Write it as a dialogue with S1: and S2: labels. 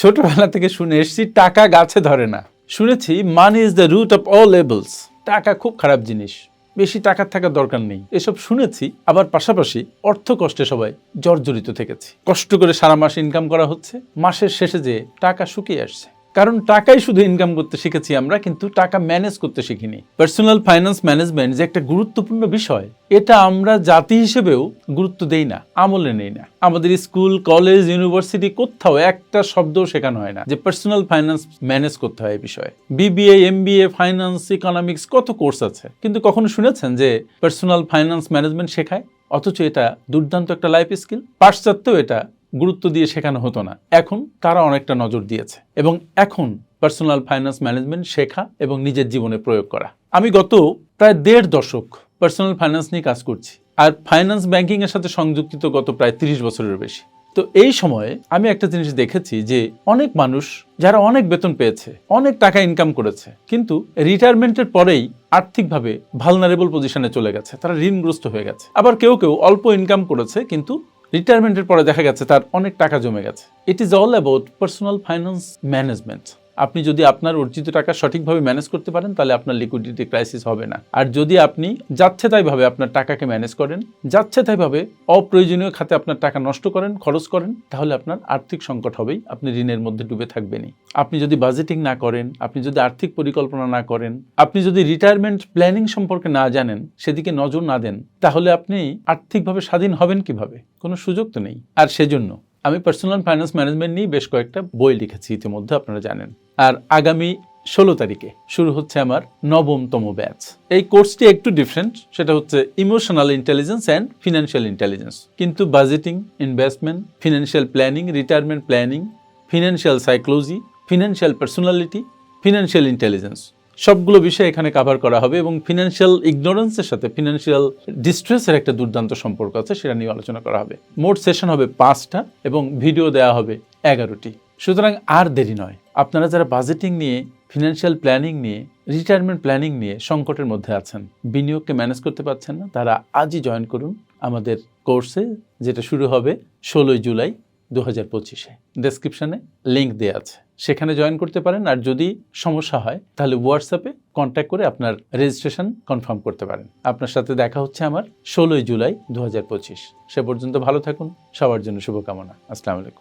S1: ছোটবেলা থেকে শুনে এসেছি, টাকা গাছে ধরে না। শুনেছি money is the root of all evils টাকা খুব খারাপ জিনিস, বেশি টাকা থাকার দরকার নেই। এসব শুনেছি, আবার পাশাপাশি অর্থ কষ্টে সবাই জর্জরিত থেকেছি। কষ্ট করে সারা মাস ইনকাম করা হচ্ছে, মাসের শেষে যে টাকা শুকিয়ে আসছে। কারণ টাকাই শুধু ইনকাম করতে শিখেছি আমরা, কিন্তু টাকা ম্যানেজ করতে শিখিনি। পার্সোনাল ফাইন্যান্স ম্যানেজমেন্ট যে একটা গুরুত্বপূর্ণ বিষয়, এটা আমরা জাতি হিসেবেও গুরুত্ব দেই না, আমলে নেই না। আমাদের স্কুল কলেজ ইউনিভার্সিটি কোথাও একটা শব্দও শেখানো হয় না যে পার্সোনাল ফাইন্যান্স ম্যানেজ করতে হয় এই বিষয়ে। বিবিএ এমবিএ ফাইন্যান্স ইকোনমিক্স কত কোর্স আছে। কিন্তু কখনো শুনেছেন যে পার্সোনাল ফাইন্যান্স ম্যানেজমেন্ট শেখায়? অথচ এটা দুর্দান্ত একটা লাইফ স্কিল পাশ্চাত্যেও এটা গুরুত্ব দিয়ে শেখানো হতো না। এখন তারা অনেকটা নজর দিয়েছে এবং এখন পার্সোনাল ফাইন্যান্স ম্যানেজমেন্ট শেখা এবং নিজের জীবনে প্রয়োগ করা। আমি গত প্রায় দেড় দশক পার্সোনাল ফাইন্যান্স নিয়ে কাজ করছি আর ফাইন্যান্স ব্যাংকিং এর সাথে সংযুক্ত গত প্রায় তিরিশ বছরের বেশি। তো এই সময়ে আমি একটা জিনিস দেখেছি যে অনেক মানুষ, যারা অনেক বেতন পেয়েছে, অনেক টাকা ইনকাম করেছে, কিন্তু রিটায়ারমেন্টের পরেই আর্থিকভাবে ভালনারেবল পজিশনে চলে গেছে। তারা ঋণগ্রস্ত হয়ে গেছে। আবার কেউ কেউ অল্প ইনকাম করেছে, কিন্তু রিটায়ারমেন্টের পরে দেখা গেছে তার অনেক টাকা জমে গেছে। It is all about personal finance management আপনি যদি আপনার অর্জিত টাকা সঠিকভাবে ম্যানেজ করতে পারেন, তাহলে আপনার লিকুইডিটি ক্রাইসিস হবে না। আর যদি আপনি যাচ্ছে তাইভাবে আপনার টাকাকে ম্যানেজ করেন, যাচ্ছে তাইভাবে অপ্রয়োজনীয় খাতে আপনার টাকা নষ্ট করেন, খরচ করেন, তাহলে আপনার আর্থিক সংকট হবেই, আপনি ঋণের মধ্যে ডুবে থাকবেনই। আপনি যদি বাজেটিং না করেন, আপনি যদি আর্থিক পরিকল্পনা না করেন, আপনি যদি রিটায়ারমেন্ট প্ল্যানিং সম্পর্কে না জানেন, সেদিকে নজর না দেন, তাহলে আপনি আর্থিকভাবে স্বাধীন হবেন কীভাবে? কোনো সুযোগ তো নেই। আর সেজন্য আমি পার্সোনাল ফাইন্যান্স ম্যানেজমেন্ট নিয়ে বেশ কয়েকটা বই লিখেছি ইতিমধ্যে, আপনারা জানেন। আর আগামী ষোলো তারিখে শুরু হচ্ছে আমার নবমতম ব্যাচ। এই কোর্সটি একটু ডিফারেন্ট সেটা হচ্ছে emotional intelligence and financial intelligence কিন্তু budgeting investment financial planning retirement planning financial psychology financial personality financial intelligence সবগুলো বিষয় এখানে কভার করা হবে এবং ফিনান্সিয়াল ইগনোরেন্সের সাথে ফিনান্সিয়াল ডিস্ট্রেসের একটা দুর্দান্ত সম্পর্ক আছে, সেটা নিয়ে আলোচনা করা হবে। মোট সেশন হবে পাঁচটা এবং ভিডিও দেওয়া হবে এগারোটি। সুতরাং আর দেরি নয়। আপনারা যারা বাজেটিং নিয়ে ফিনান্সিয়াল প্ল্যানিং নিয়ে রিটায়ারমেন্ট প্ল্যানিং নিয়ে সংকটের মধ্যে আছেন, বিনিয়োগকে ম্যানেজ করতে পারছেন না, তারা আজই জয়েন করুন আমাদের কোর্সে যেটা শুরু হবে ষোলোই জুলাই। দু হাজার পঁচিশে। ডেসক্রিপশানে লিঙ্ক দেওয়া আছে। সেখানে জয়েন করতে পারেন, আর যদি সমস্যা হয়, তাহলে হোয়াটসঅ্যাপে কন্ট্যাক্ট করে আপনার রেজিস্ট্রেশন কনফার্ম করতে পারেন। আপনার সাথে দেখা হচ্ছে আমার ষোলোই জুলাই দু হাজার পঁচিশ। সে পর্যন্ত ভালো থাকুন। সবার জন্য শুভকামনা। আসসালামু আলাইকুম।